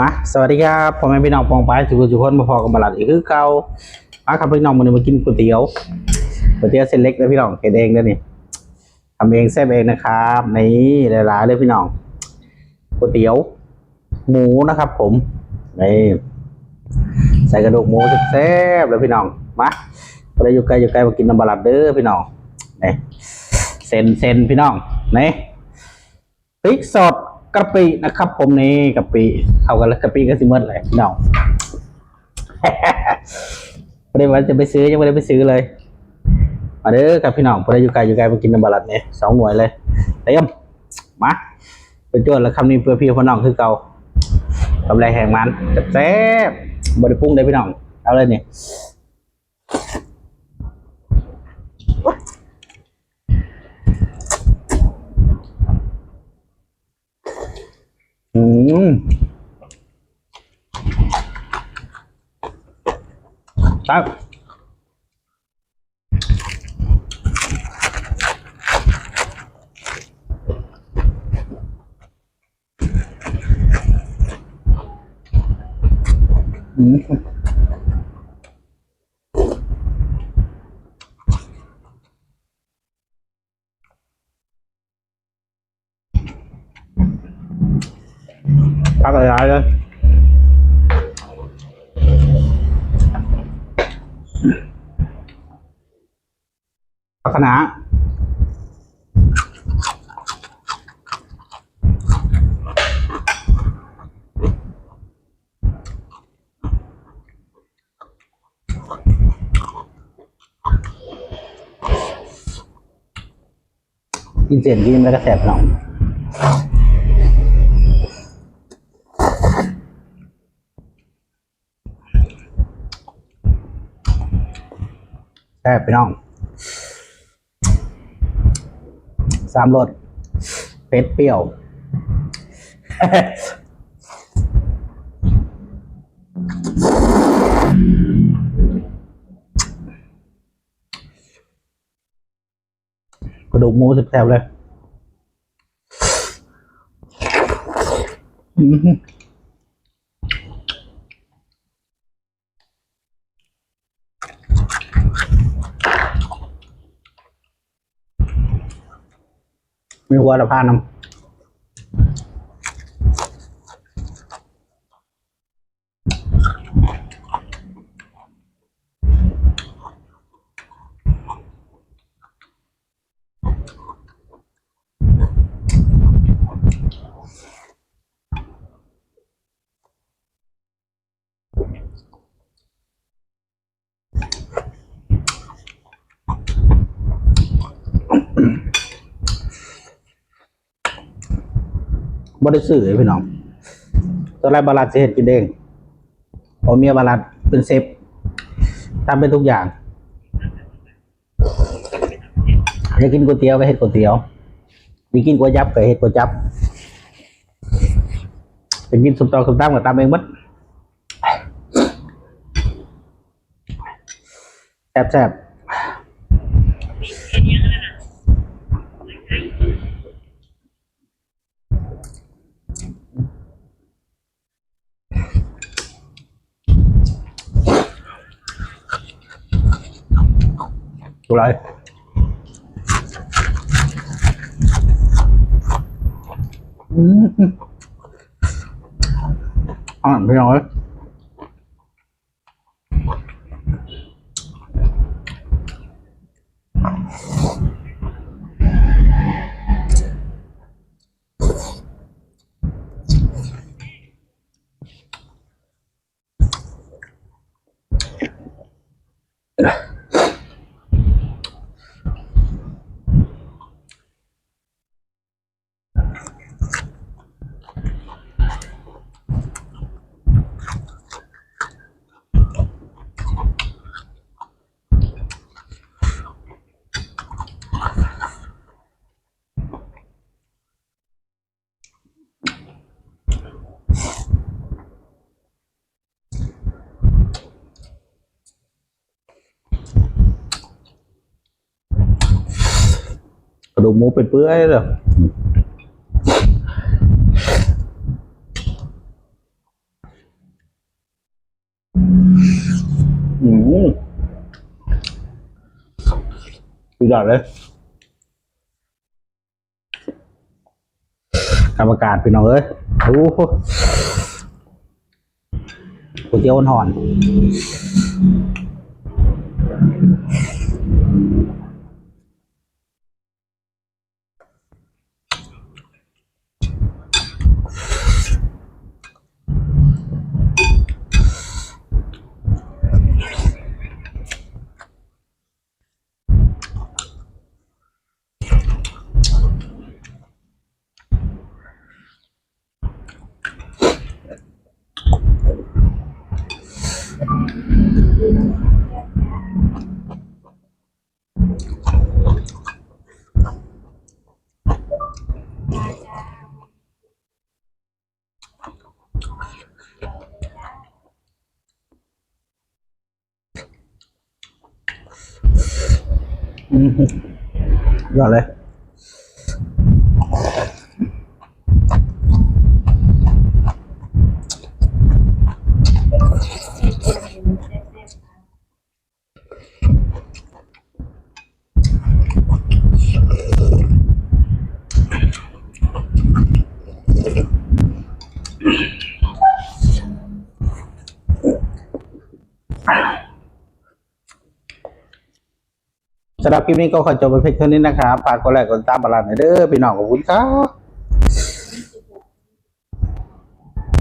มาสวัสดีครับพ่อแม่พี่น้องปองไปทุกคนทุกคนมาพอกันบาลัดอีกคือเก่ามาครับพี่น้องวันนี้มากินก๋วยเตี๋ยวก๋วยเตี๋ยวเส้นเล็กนะพี่น้องเฮ็ดเองนะนี่ทำเองแซ่บเองนะครับนี่หลายๆเลยพี่น้องก๋วยเตี๋ยว หมูนะครับ ผมนี่ใส่กระดูกหมูแซ่บเลยพี่น้องมาใครอยู่ไกลอยู่ไกลมากินน้ำบาลัดเด้อพี่น้องนี่เซนเซนพี่น้องนี่พริกสด กะปินะครับ ผมนี่กะปิเข้ากันแล้วกะปิก็สิเมดเลยน้องไม่ได้ว่าจะไปซื้อยังไม่ได้ไปซื้อเลยมาเด้อกับพี่น้องพอได้อยู่ไกลอยู่ไกลมากินน้ำบาลัดเนี่ยสองหน่วยเลยเตรียมมาไปจวดแล้วคำนี้เพื่อพี่พ่อน้องคือเก่ากำไรแห่งมันแซ่บบริปรุงได้พี่น้องเอาเลยเนี่ย ครับอืมะไรเลยพักคณะกินเสียงกินแล้วก็แสบหนองแสบไปน้อง สามรสเผ็ดเปรี้ยว กระดูกหมูแซ่บๆเลย อื้อ มีหัวละพานำ บริสุทธิ์เลยพี่น้องตอนแรกบาลัดจะเห็ดกินเองพอเมียบาลัดเป็นเซฟทำเป็นทุกอย่างอยากกินก๋วยเตี๋ยวก็เห็ดก๋วยเตี๋ยวอยากกินก๋วยจับก็เห็ดก๋วยจับอยากกินสุปตอสุปตั้มก็ตามเองมัดแซ่บแซ่บ ดูไรอืมอ่า ระดูกหมูเป็นเปื้อยเลยอือสุดยอดเลยกรรมการพี่น้องเอ้ยโอ้โหวยเตี๋ยวอ่อน อืมยอดเลย สำหรับคลิปนี้ก็ขอจบไปเพียงเท่านี้นะครับฝากกดไลค์กดติดตามบาลานหน่อยเด้อพี่น้องขอบคุณครับ